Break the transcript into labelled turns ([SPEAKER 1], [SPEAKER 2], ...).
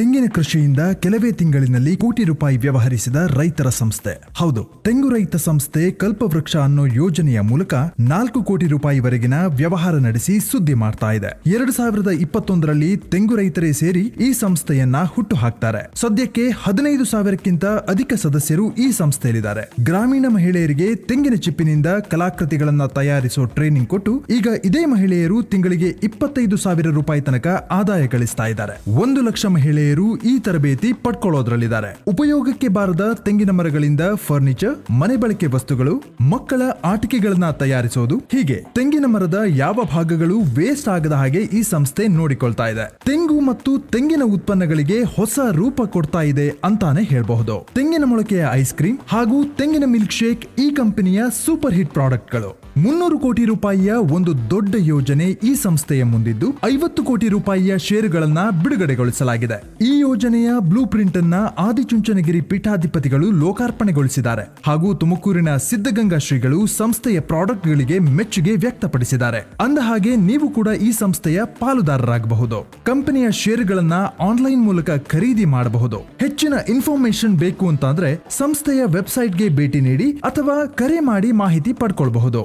[SPEAKER 1] ತೆಂಗಿನ ಕೃಷಿಯಿಂದ ಕೆಲವೇ ತಿಂಗಳಿನಲ್ಲಿ ಕೋಟಿ ರೂಪಾಯಿ ವ್ಯವಹರಿಸಿದ ರೈತರ ಸಂಸ್ಥೆ. ಹೌದು, ತೆಂಗು ರೈತ ಸಂಸ್ಥೆ ಕಲ್ಪವೃಕ್ಷ ಅನ್ನೋ ಯೋಜನೆಯ ಮೂಲಕ ನಾಲ್ಕು ಕೋಟಿ ರೂಪಾಯಿವರೆಗಿನ ವ್ಯವಹಾರ ನಡೆಸಿ ಸುದ್ದಿ ಮಾಡ್ತಾ ಇದೆ. ಎರಡು ಸಾವಿರದ ಇಪ್ಪತ್ತೊಂದರಲ್ಲಿ ತೆಂಗು ರೈತರೇ ಸೇರಿ ಈ ಸಂಸ್ಥೆಯನ್ನ ಹುಟ್ಟು ಹಾಕ್ತಾರೆ ಸದ್ಯಕ್ಕೆ ಹದಿನೈದು ಸಾವಿರಕ್ಕಿಂತ ಅಧಿಕ ಸದಸ್ಯರು ಈ ಸಂಸ್ಥೆಯಲ್ಲಿದ್ದಾರೆ. ಗ್ರಾಮೀಣ ಮಹಿಳೆಯರಿಗೆ ತೆಂಗಿನ ಚಿಪ್ಪಿನಿಂದ ಕಲಾಕೃತಿಗಳನ್ನ ತಯಾರಿಸೋ ಟ್ರೈನಿಂಗ್ ಕೊಟ್ಟು ಈಗ ಇದೇ ಮಹಿಳೆಯರು ತಿಂಗಳಿಗೆ ಇಪ್ಪತ್ತೈದು ಸಾವಿರ ರೂಪಾಯಿ ತನಕ ಆದಾಯ ಗಳಿಸ್ತಾ ಇದ್ದಾರೆ. ಒಂದು ಲಕ್ಷ ಮಹಿಳೆಯರು ಈ ತರಬೇತಿ ಪಡ್ಕೊಳ್ಳೋದ್ರಲ್ಲಿದ್ದಾರೆ. ಉಪಯೋಗಕ್ಕೆ ಬಾರದ ತೆಂಗಿನ ಮರಗಳಿಂದ ಫರ್ನಿಚರ್, ಮನೆ ಬಳಕೆ ವಸ್ತುಗಳು, ಮಕ್ಕಳ ಆಟಿಕೆಗಳನ್ನ ತಯಾರಿಸೋದು, ಹೀಗೆ ತೆಂಗಿನ ಮರದ ಯಾವ ಭಾಗಗಳು ವೇಸ್ಟ್ ಆಗದ ಹಾಗೆ ಈ ಸಂಸ್ಥೆ ನೋಡಿಕೊಳ್ತಾ ಇದೆ. ತೆಂಗು ಮತ್ತು ತೆಂಗಿನ ಉತ್ಪನ್ನಗಳಿಗೆ ಹೊಸ ರೂಪ ಕೊಡ್ತಾ ಇದೆ ಅಂತಾನೆ ಹೇಳಬಹುದು. ತೆಂಗಿನ ಮೊಳಕೆಯ ಐಸ್ ಕ್ರೀಮ್ ಹಾಗೂ ತೆಂಗಿನ ಮಿಲ್ಕ್ ಶೇಕ್ ಈ ಕಂಪನಿಯ ಸೂಪರ್ ಹಿಟ್ ಪ್ರಾಡಕ್ಟ್ಗಳು ಮುನ್ನೂರು ಕೋಟಿ ರೂಪಾಯಿಯ ಒಂದು ದೊಡ್ಡ ಯೋಜನೆ ಈ ಸಂಸ್ಥೆಯ ಮುಂದಿದ್ದು ಐವತ್ತು ಕೋಟಿ ರೂಪಾಯಿಯ ಷೇರುಗಳನ್ನ ಬಿಡುಗಡೆಗೊಳಿಸಲಾಗಿದೆ. ಈ ಯೋಜನೆಯ ಬ್ಲೂ ಪ್ರಿಂಟ್ ಅನ್ನ ಆದಿಚುಂಚನಗಿರಿ ಪೀಠಾಧಿಪತಿಗಳು ಲೋಕಾರ್ಪಣೆಗೊಳಿಸಿದ್ದಾರೆ ಹಾಗೂ ತುಮಕೂರಿನ ಸಿದ್ಧಗಂಗಾ ಶ್ರೀಗಳು ಸಂಸ್ಥೆಯ ಪ್ರಾಡಕ್ಟ್ಗಳಿಗೆ ಮೆಚ್ಚುಗೆ ವ್ಯಕ್ತಪಡಿಸಿದ್ದಾರೆ. ಅಂದ ಹಾಗೆ ನೀವು ಕೂಡ ಈ ಸಂಸ್ಥೆಯ ಪಾಲುದಾರರಾಗಬಹುದು. ಕಂಪನಿಯ ಷೇರುಗಳನ್ನ ಆನ್ಲೈನ್ ಮೂಲಕ ಖರೀದಿ ಮಾಡಬಹುದು. ಹೆಚ್ಚಿನ ಇನ್ಫಾರ್ಮೇಶನ್ ಬೇಕು ಅಂತಂದ್ರೆ ಸಂಸ್ಥೆಯ ವೆಬ್ಸೈಟ್ಗೆ ಭೇಟಿ ನೀಡಿ ಅಥವಾ ಕರೆ ಮಾಡಿ ಮಾಹಿತಿ ಪಡ್ಕೊಳ್ಬಹುದು.